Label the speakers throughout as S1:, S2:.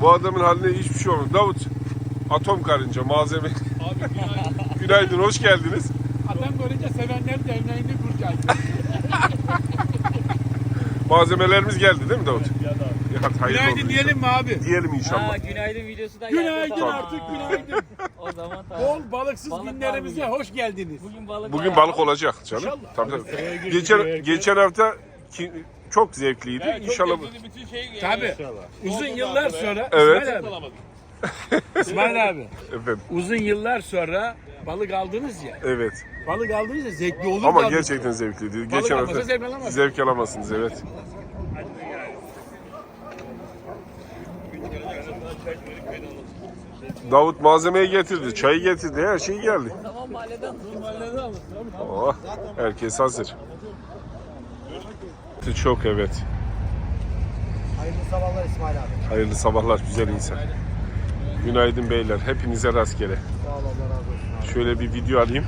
S1: Bu adamın haline hiçbir şey olmadı. Davut, atom karınca, malzeme.
S2: Abi günaydın.
S1: Günaydın, hoş geldiniz.
S2: Adam görünce sevenler derneğini kuracağız.
S1: Malzemelerimiz geldi değil mi Davut?
S2: Ya da.
S1: Ya, hayırlı
S2: Günaydın
S1: olsun
S2: diyelim mi abi?
S1: Diyelim inşallah.
S3: Aa, günaydın videosu da
S2: Günaydın
S3: geldi.
S2: artık günaydın.
S3: O zaman tamam.
S2: Bol balıksız
S3: Balık
S2: günlerimize hoş geldiniz.
S3: Bugün balık
S1: Bugün balık olacak canım.
S2: İnşallah.
S1: Tabii, tabii. Geçen, geçen hafta ki, çok zevkliydi.
S4: Evet, çok
S1: inşallah bu.
S4: bütün şey,
S2: Tabii. Uzun yıllar sonra
S1: Evet.
S2: İsmail abi. İsmail abi.
S1: Efendim,
S2: Uzun yıllar sonra balık aldınız ya.
S1: evet.
S2: Balık aldınız ya zevkli olur
S1: Ama
S2: da
S1: gerçekten zevkliydi.
S2: Balık
S1: Geçen
S2: almasa
S1: hafta
S2: zevk alamazsın.
S1: zevk alamazsınız evet. Davut malzemeyi getirdi, çayı getirdi, her şey geldi.
S3: Tamam mahalleden.
S1: Oh, herkes hazır. Çok evet.
S5: Hayırlı sabahlar İsmail abi.
S1: Hayırlı sabahlar güzel insan. Günaydın beyler. Hepinize rastgele.
S5: Sağ ol Allah razı olsun abi.
S1: Şöyle bir video alayım.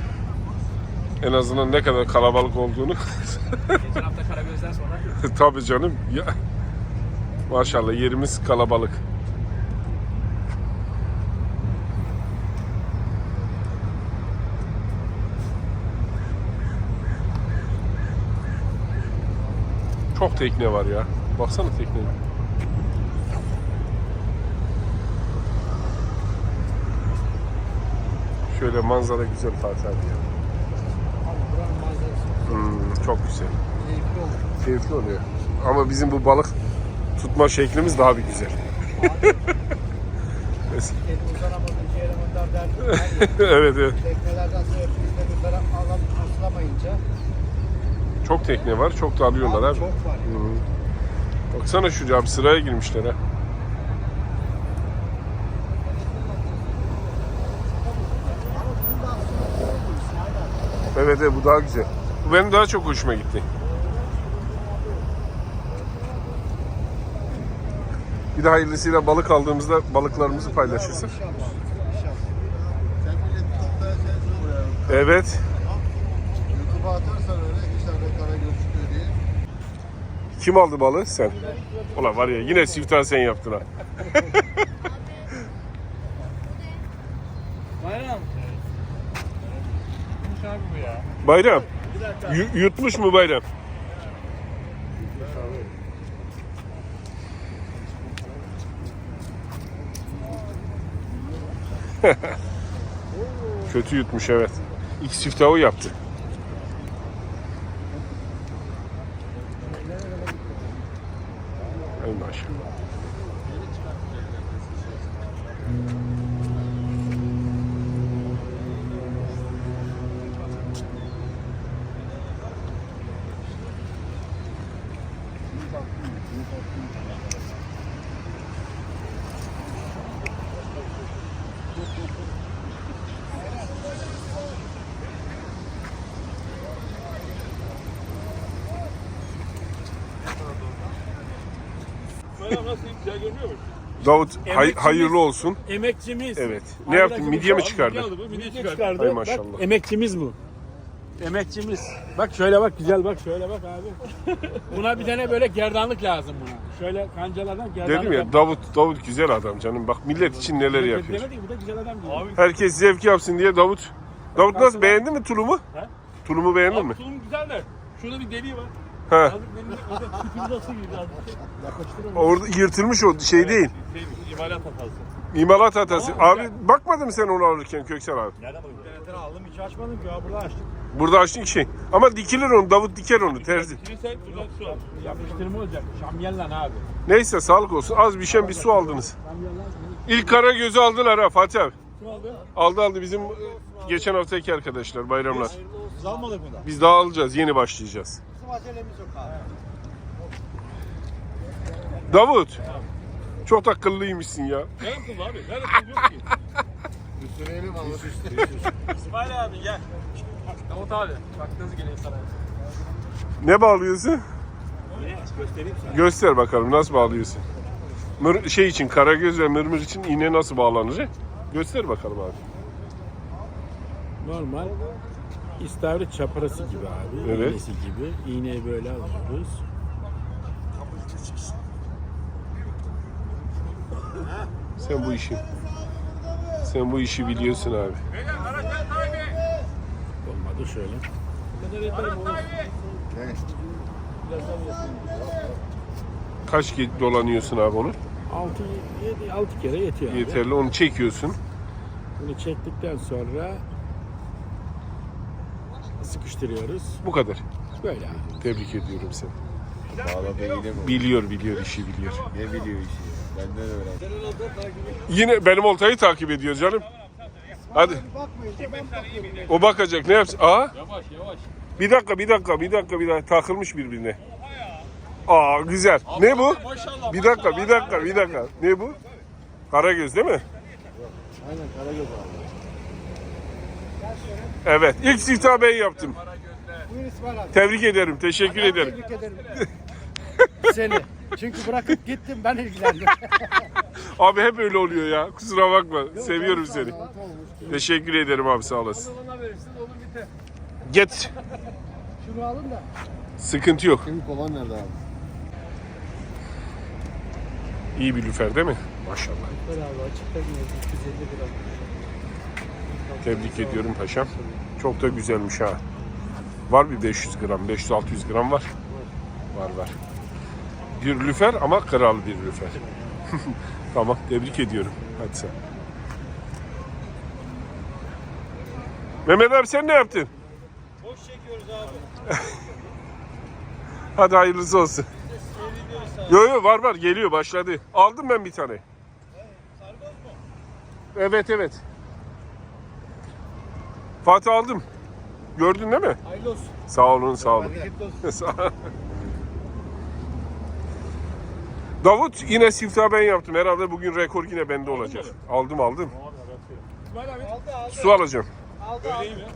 S1: En azından ne kadar kalabalık olduğunu.
S3: Geçen hafta Karagöz'den sonra.
S1: Tabii canım. Ya. Maşallah yerimiz kalabalık. Çok tekne var ya. Baksana tekneye. Şöyle manzara güzel Fatih abi ya. Hmm, çok güzel.
S5: keyifli.
S1: Keyifli oluyor. Ama bizim bu balık tutma şeklimiz daha bir güzel. Evet evet.
S5: Teknelerden sonra hepimizde yukarı alan aslamayınca.
S1: Çok tekne var. Çok da alıyorlar abi.
S5: Çok var ya.
S1: Hı. Baksana şu abi sıraya girmişler ha.
S5: Abi.
S1: Evet evet bu daha güzel. Bu benim daha çok hoşuma gitti. Bir de hayırlısıyla balık aldığımızda balıklarımızı paylaşırsın. Evet.
S6: YouTube'a atarsan öyle iki tane kara gözüküyor diye.
S1: Kim aldı balığı? Sen. Ulan var ya yine siftah sen yaptın ha.
S3: Bayram.
S2: Abi bu ya.
S1: Bayram. yu- yutmuş mu Bayram? Kötü yutmuş evet. İlk siftahı o yaptı. Davut hay-
S2: Emekçimiz.
S1: hayırlı olsun.
S2: Emekçimiz.
S1: Evet. Ne yaptın? Midye mi
S4: Abi,
S1: çıkardı?
S4: midye çıkardı.
S2: çıkardı.
S1: Ay
S2: Bak,
S1: maşallah.
S2: emekçimiz bu. Emekçimiz. Bak şöyle bak güzel bak şöyle bak abi. Buna bir tane böyle gerdanlık lazım buna. Şöyle kancalardan gerdanlık
S1: Dedim ya Davut Davut güzel adam canım. Bak millet için neler yapıyor.
S2: Demedik bu da güzel adam diyor.
S4: Abi,
S1: Herkes zevk yapsın diye Davut. Davut nasıl beğendin mi tulumu?
S4: He?
S1: Tulumu beğendin mi?
S4: tulum güzel de. Şurada bir deliği var.
S1: Ha. Orada yırtılmış o şey değil.
S4: Şey, imalat hatası.
S1: İmalat hatası. Abi bakmadın mı sen onu alırken Köksal abi?
S4: Nereden bakıyorsun?
S2: İnternetten aldım hiç açmadım ki ya burada açtım.
S1: Burada açtın şey. Ama dikilir onu. Davut diker onu terzi.
S4: Su al.
S2: Yapıştırma olacak. Şamyellen abi.
S1: Neyse sağlık olsun. Az bir şey bir su aldınız. İlk kara gözü aldılar ha Fatih abi. Aldı aldı bizim e, geçen haftaki arkadaşlar bayramlar.
S5: Biz almadık mı da?
S1: Biz daha alacağız. Yeni başlayacağız.
S5: Bizim acelemiz yok abi.
S1: Davut. Çok akıllıymışsın ya.
S4: Nereden tulum abi? Nereden tulum yok ki?
S6: Üstüneyelim ama.
S3: İsmail abi gel. Davut abi. Bak nasıl geliyor sana.
S1: Ne bağlıyorsun?
S2: Göstereyim sana.
S1: Göster bakalım nasıl bağlıyorsun. Mır, şey için karagöz ve mırmır için iğne nasıl bağlanır? Göster bakalım abi.
S2: Normal istavrit çaparası gibi abi.
S1: Evet.
S2: İğnesi gibi. İğneyi böyle alıyoruz.
S1: Sen bu işi. Sen bu işi biliyorsun abi.
S2: Olmadı şöyle.
S1: Kaç ke- dolanıyorsun abi onu?
S2: 6 7 6 kere yetiyor. abi.
S1: Yeterli. Onu çekiyorsun.
S2: Bunu çektikten sonra sıkıştırıyoruz.
S1: Bu kadar.
S2: Böyle abi.
S1: Tebrik ediyorum seni.
S6: Bağladı yine mi?
S1: Biliyor biliyor işi biliyor.
S6: Ne biliyor işi ya? Benden öğren.
S1: Yine benim oltayı takip ediyor canım. Hadi. O bakacak. Ne yapsın? Aa.
S3: Yavaş yavaş.
S1: Bir dakika, bir dakika, bir dakika, bir dakika. Takılmış birbirine. Aa güzel. Ne bu?
S3: Maşallah.
S1: Bir dakika, bir dakika, bir dakika. Ne bu? Karagöz değil mi?
S6: Aynen Karagöz abi.
S1: Evet. İlk siftahı ben yaptım.
S5: Buyur İsmail abi.
S1: Tebrik ederim. Teşekkür ederim.
S5: Tebrik ederim. Seni. Çünkü bırakıp gittim ben ilgilendim.
S1: Abi hep öyle oluyor ya. Kusura bakma. Seviyorum seni. Teşekkür ederim abi sağ olasın.
S3: Ona verirsin olur biter.
S1: Get.
S5: Şunu alın da.
S1: Sıkıntı yok.
S6: Senin kovan nerede abi?
S1: İyi bir lüfer değil mi? Maşallah.
S5: Beraber açıkta gidiyoruz. 250 gram.
S1: Tebrik ediyorum paşam. Çok da güzelmiş ha. Var bir 500 gram, 500-600 gram var. Var var. Bir lüfer ama kral bir lüfer. tamam tebrik ediyorum. Hadi sen. Mehmet abi sen ne yaptın?
S3: Boş çekiyoruz abi.
S1: Hadi hayırlısı olsun. Yo yo var var geliyor başladı. Aldım ben bir tane. Evet evet. Fatih aldım. Gördün değil mi?
S3: Hayırlı olsun.
S1: Sağ olun sağ olun. Sağ olun. Davut yine siftah ben yaptım. Herhalde bugün rekor yine bende olacak. Aldım aldım.
S3: İsmail abi. Aldı aldı.
S1: Su alacağım.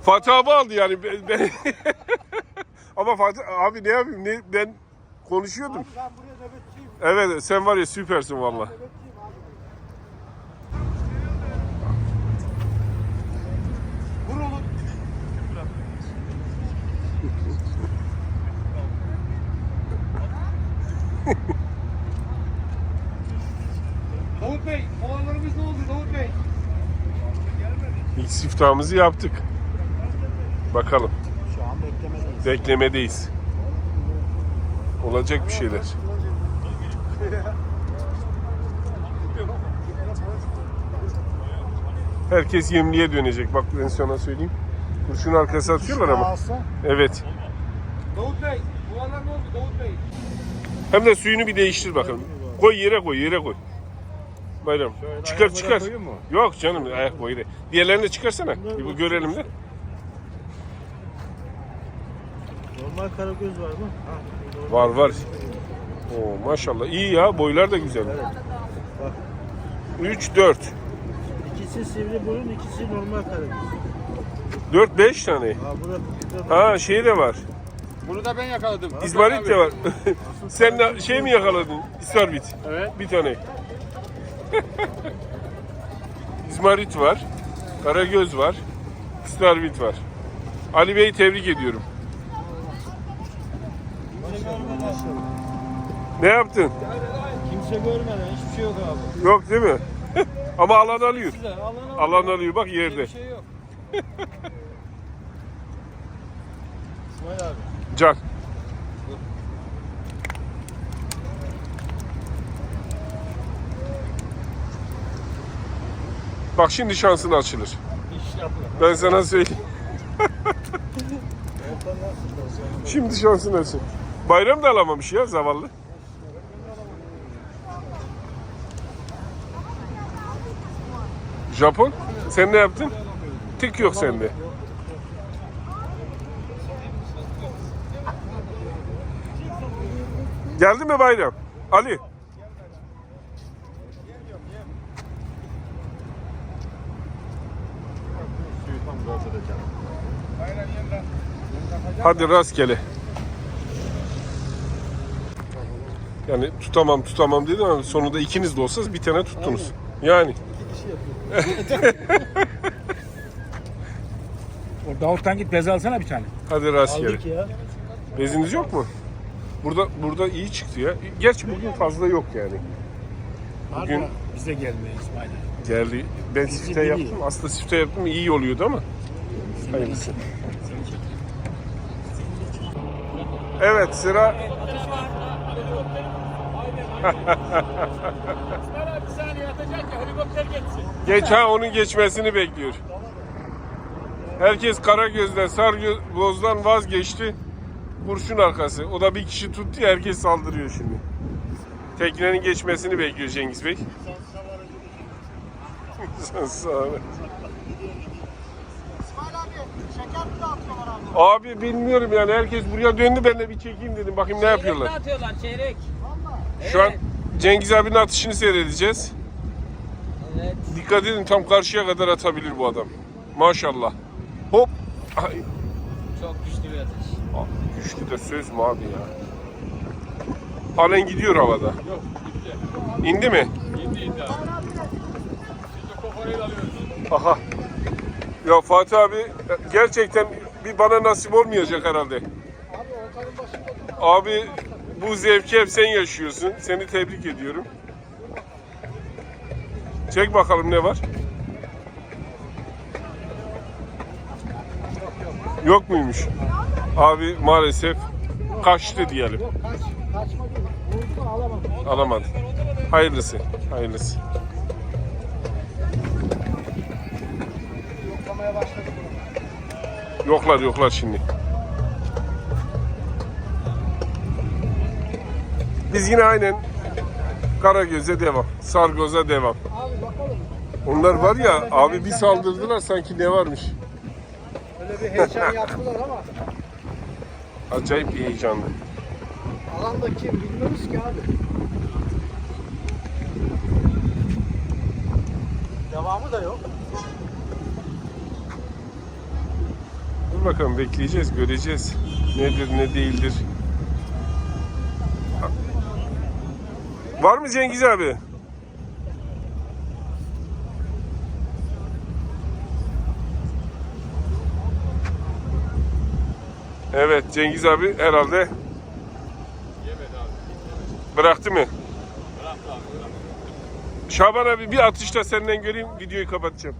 S1: Fatih abi aldı yani. Ben, ben- Ama Fatih abi ne yapayım? Ne, ben konuşuyordum.
S5: Ben buraya nöbetçiyim.
S1: Evet sen var ya süpersin valla.
S5: Nöbetçiyim abi. Vur oğlum.
S3: Davut Bey, oğlanlarımız ne oldu Davut Bey?
S1: İlk siftahımızı yaptık. Bakalım.
S5: Şu an beklemedeyiz.
S1: Beklemedeyiz. Olacak bir şeyler. Herkes yemliğe dönecek. Bak ben sana söyleyeyim. Kurşun arkası atıyorlar ama. Evet.
S3: Davut Bey, oğlanlar ne oldu Davut Bey?
S1: Hem de suyunu bir değiştir bakalım. Koy yere koy, yere koy. Bayram. Çıkar çıkar. Yok canım ayak boyu. değil. Diğerlerini de çıkarsana. Bir bu görelim de.
S4: Normal karagöz var mı?
S1: Var var. Oo maşallah. iyi ya boylar da güzel. 3 4
S4: İkisi sivri burun, ikisi normal karagöz.
S1: 4 5 tane.
S4: Ha burada
S1: Ha şey de var.
S3: Bunu da ben yakaladım.
S1: İzmarit de var. Sen de şey mi yakaladın? İsmarbit.
S3: Evet.
S1: Bir tane. İzmarit var. Karagöz var. İsmarbit var. Ali Bey'i tebrik ediyorum. Ne yaptın?
S4: kimse görmeden hiçbir şey yok abi.
S1: Yok değil mi? Ama alan alıyor.
S4: Allah'ın
S1: Alan alıyor bak yerde.
S4: bir şey yok. İsmail abi.
S1: Can. Bak şimdi şansın açılır. Ben sana söyleyeyim. şimdi şansın açılır. Bayram da alamamış ya zavallı. Japon, sen ne yaptın? Tik yok sende. Geldi mi Bayram? Ali. Hadi rastgele. Yani tutamam tutamam dedim ama sonunda ikiniz de olsanız bir tane tuttunuz. Yani.
S2: O Davut'tan git bez alsana bir tane.
S1: Hadi rastgele.
S4: Aldık ya.
S1: Beziniz yok mu? Burada burada iyi çıktı ya. Gerçi bugün fazla yok yani. Bugün
S2: Bugün bize gelmiyor İsmail
S1: geldi. Ben sifte yaptım. Aslında sifte yaptım iyi oluyordu ama. Hayırlısı. Evet sıra
S2: İsmail abi bir saniye atacak ya helikopter geçsin.
S1: geç ha onun geçmesini bekliyor. Herkes Karagöz'den, Sargöz'den vazgeçti. Kurşun arkası. O da bir kişi tuttu ya herkes saldırıyor şimdi. Teknenin geçmesini bekliyor Cengiz Bey. Sen sağ ol.
S5: İsmail abi şeker mi dağıtıyorlar abi?
S1: Bilmiyorum yani herkes buraya döndü ben de bir çekeyim dedim bakayım ne yapıyorlar.
S3: atıyorlar çeyrek.
S1: Şu an Cengiz abinin atışını seyredeceğiz.
S3: Evet.
S1: Dikkat edin tam karşıya kadar atabilir bu adam. Maşallah. Hop. Ay,
S3: Çok güçlü bir atış.
S1: Güçlü de söz mü abi ya? Halen gidiyor havada.
S2: Yok gitti.
S1: İndi mi?
S2: İndi indi abi. Şimdi kokoreç alıyoruz.
S1: Aha. Ya Fatih abi gerçekten bir bana nasip olmayacak herhalde. Abi bu zevki hep sen yaşıyorsun. Seni tebrik ediyorum. Çek bakalım ne var? Yok muymuş? Abi maalesef kaçtı diyelim. Alamadı. Hayırlısı. Hayırlısı. Yoklar yoklar şimdi. Biz yine aynen Karagöz'e devam. Sargoz'a devam.
S5: Abi bakalım.
S1: Onlar var ya abi bir saldırdılar sanki ne varmış.
S5: Öyle bir heyecan yaptılar ama
S1: Acayip bir heyecanlı.
S5: alanda kim bilmiyoruz ki abi. Devamı da yok.
S1: Bakalım bekleyeceğiz, göreceğiz. Nedir, ne değildir. Var mı Cengiz abi? Evet Cengiz abi herhalde bıraktı mı? Şaban abi bir atışta senden göreyim videoyu kapatacağım.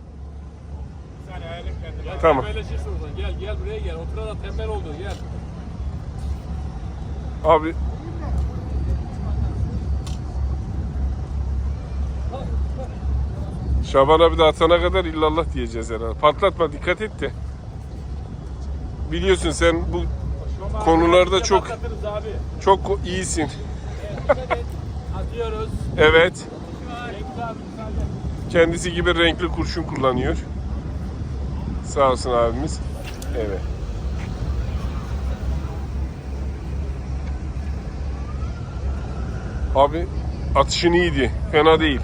S2: Ya
S1: Tamam.
S2: Tembelleşirsin o zaman. Gel gel buraya gel. Otur da tembel oldu gel.
S1: Abi Şaban abi de atana kadar illallah diyeceğiz herhalde. Patlatma dikkat et de. Biliyorsun sen bu
S2: Şoma
S1: Konularda çok-
S2: patlatırız abi.
S1: çok ko- iyisin.
S2: Atıyoruz.
S1: Evet.
S2: Cengiz abi müsaade.
S1: Kendisi gibi renkli kurşun kullanıyor. Sağ olsun abimiz. Evet. Abi atışın iyiydi. Fena değil.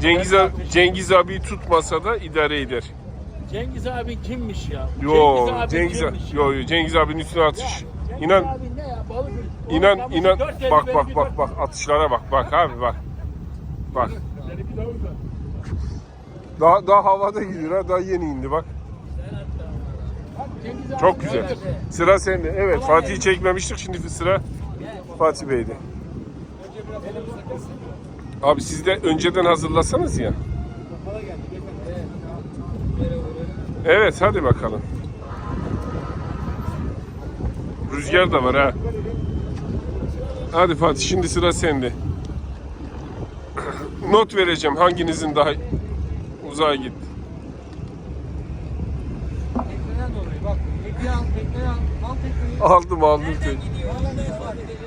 S1: Cengiz abi, Cengiz abi tutmasa da idare eder.
S2: Cengiz abi kimmiş ya?
S1: Yo
S2: abi
S1: Cengiz abi,
S2: kimmiş?
S1: yo, yo, Cengiz abinin üstüne atış.
S2: Cengiz
S1: İnan
S2: abi ne ya balık.
S1: inan
S2: Oğlum,
S1: inan
S2: elli,
S1: bak bak bak
S2: dört-
S1: bak atışlara bak bak abi bak. Bak. Daha daha havada gidiyor ha daha yeni indi bak. Çok güzel. Sıra sende. Evet Fatih'i çekmemiştik şimdi sıra Fatih Bey'de. Abi siz de önceden hazırlasanız ya. Evet hadi bakalım. Rüzgar da var ha. Hadi Fatih şimdi sıra sende. Not vereceğim hanginizin daha uzağa gitti.
S3: Tekneden dolayı bak. Tekneyi al, tekneyi al. Al tekneyi.
S1: Aldım aldım.
S3: Nereden gidiyor? Onu da ifade edelim.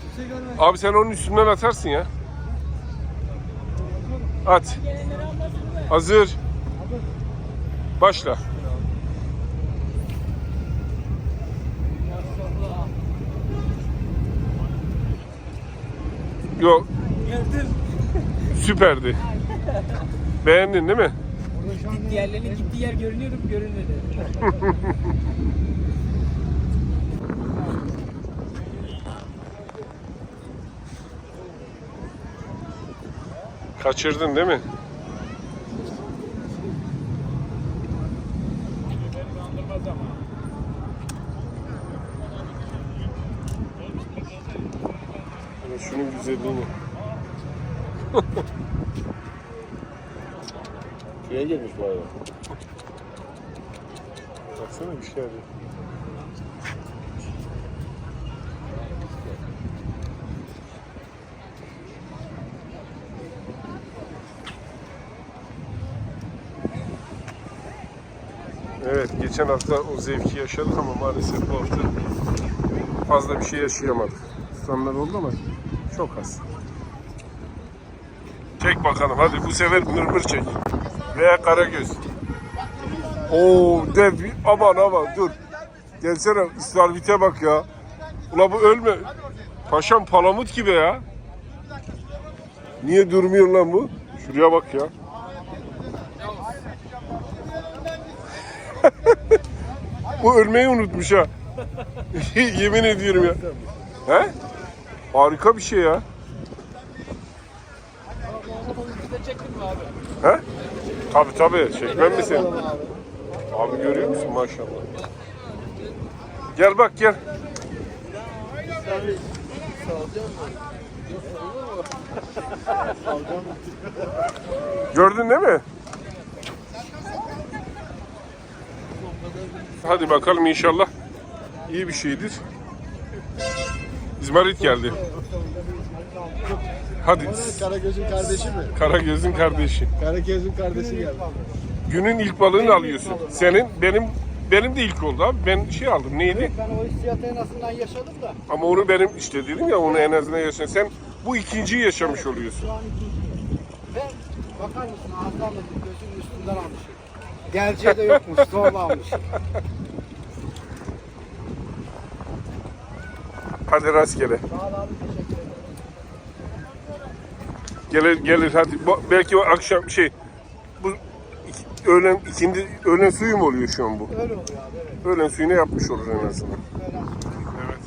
S3: Kimse görmez.
S1: Abi sen onun üstünden atarsın ya. At. Hazır. Başla. Yok süperdi. Beğendin değil mi?
S3: Diğerlerinin gittiği yer görünüyordu mu? Görünmedi.
S1: Kaçırdın değil mi? Şunun bu.
S6: Şuraya gelmiş bu hayvan.
S1: Arıyor. Evet, geçen hafta o zevki yaşadık ama maalesef bu hafta fazla bir şey yaşayamadık. Tutanlar oldu ama çok az. Çek bakalım hadi bu sefer mırmır çek. Veya karagöz. Oo dev aman aman dur. Gelsene İstarvit'e bak ya. Ula bu ölme. Paşam palamut gibi ya. Niye durmuyor lan bu? Şuraya bak ya. bu ölmeyi unutmuş ha. Yemin ediyorum ya. He? Harika bir şey ya. He? Tabii tabii. Çekmem mi seni? Abi görüyor musun maşallah. Gel bak gel. Gördün değil mi? Hadi bakalım inşallah iyi bir şeydir. İzmarit geldi. Hadi
S6: Karagöz'ün kardeşi mi?
S1: Karagöz'ün kardeşi.
S6: Karagöz'ün kardeşi geldi.
S1: Günün ilk balığını alıyorsun. Senin benim benim de ilk oldu abi. Ben şey aldım neydi?
S5: Ben o hissiyatı en azından yaşadım da.
S1: Ama onu benim işte dedim ya onu en azından yaşa. Sen bu ikinciyi yaşamış oluyorsun.
S5: Şu an ikinci. Ve bakar mısın ağzından da gözünün üstünden almışım. Gerçeği de yokmuş. Zorla almış.
S1: Hadi rastgele.
S5: Sağ ol abi teşekkür ederim.
S1: Gelir gelir hadi. Belki o akşam şey öğlen ikindi öğlen suyu mu oluyor şu an bu?
S5: Öyle oluyor abi evet.
S1: Öğlen suyunu yapmış olur en azından. Evet.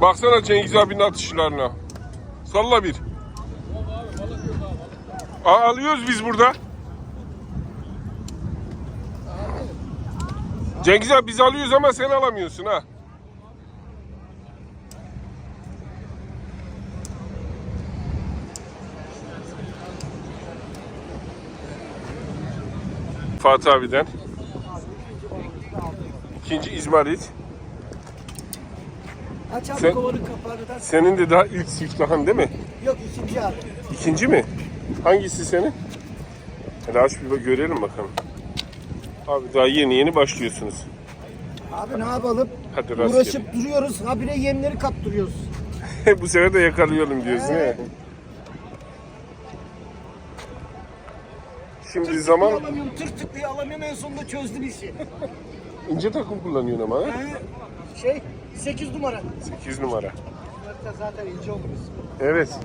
S1: Baksana Cengiz abinin atışlarına. Salla bir. Aa, alıyoruz biz burada. Cengiz abi biz alıyoruz ama sen alamıyorsun ha. Fatih abiden. İkinci İzmarit.
S5: Aç abi
S1: Sen-
S5: kovanın kapağını da.
S1: Senin de daha ilk siftahın değil mi?
S5: Yok ikinci abi.
S1: İkinci mi? Hangisi senin? Hadi aç bir bak- görelim bakalım. Abi daha yeni yeni başlıyorsunuz.
S5: Abi ne yapalım?
S1: Hadi rastgele.
S5: Uğraşıp duruyoruz. Habire yemleri kaptırıyoruz.
S1: Bu sefer de yakalayalım diyorsun he. Şimdi zaman
S5: alamıyorum, tık tık diye alamıyorum en sonunda çözdüm işi.
S1: ince takım kullanıyorsun ama ha?
S5: Ee, şey 8 numara.
S1: 8 numara.
S5: Harita zaten ince oluruz.
S1: Evet.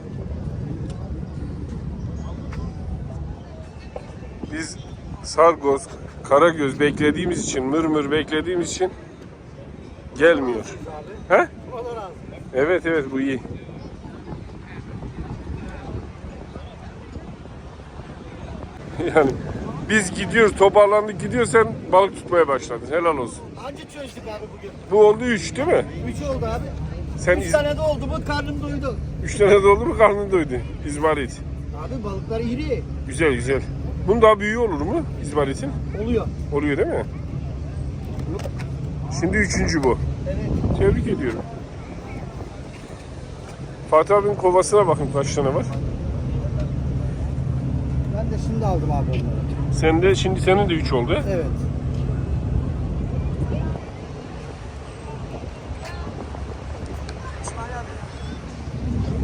S1: Biz Sargoz, Karagöz beklediğimiz için, mırmır beklediğimiz için gelmiyor. He? Evet evet bu iyi. Yani biz gidiyoruz, toparlandık gidiyor sen balık tutmaya başladın. Helal olsun.
S5: Anca çözdük abi bugün.
S1: Bu oldu 3 değil mi?
S5: 3 oldu abi.
S1: Sen
S5: 3
S1: iz...
S5: tane de oldu mu karnım doydu.
S1: 3 tane de oldu mu karnın doydu. İzmarit.
S5: Abi balıklar iri.
S1: Güzel güzel. Bunun daha büyüğü olur mu İzmarit'in?
S5: Oluyor.
S1: Oluyor değil mi? Şimdi üçüncü bu.
S5: Evet.
S1: Tebrik ediyorum. Fatih abinin kovasına bakın kaç tane var.
S5: De şimdi aldım abi onları.
S1: Sende şimdi senin de 3 oldu.
S5: Evet.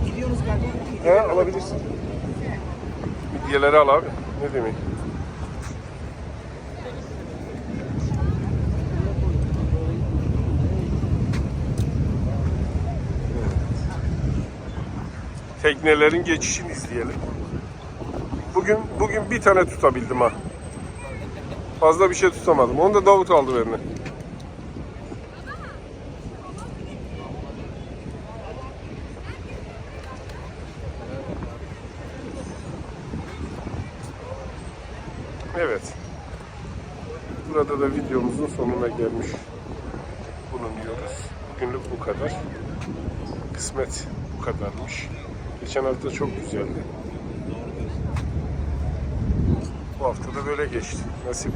S5: Gidiyoruz galiba.
S1: He alabilirsin. Midyeleri al abi. Ne demek? Teknelerin geçişini izleyelim. Bugün bugün bir tane tutabildim ha. Fazla bir şey tutamadım. Onu da Davut aldı benimle. Evet. Burada da videomuzun sonuna gelmiş bulunuyoruz. Bugünlük bu kadar. Kısmet bu kadar. kadarmış. Geçen hafta çok güzeldi. Bu hafta da böyle geçti. Nasip.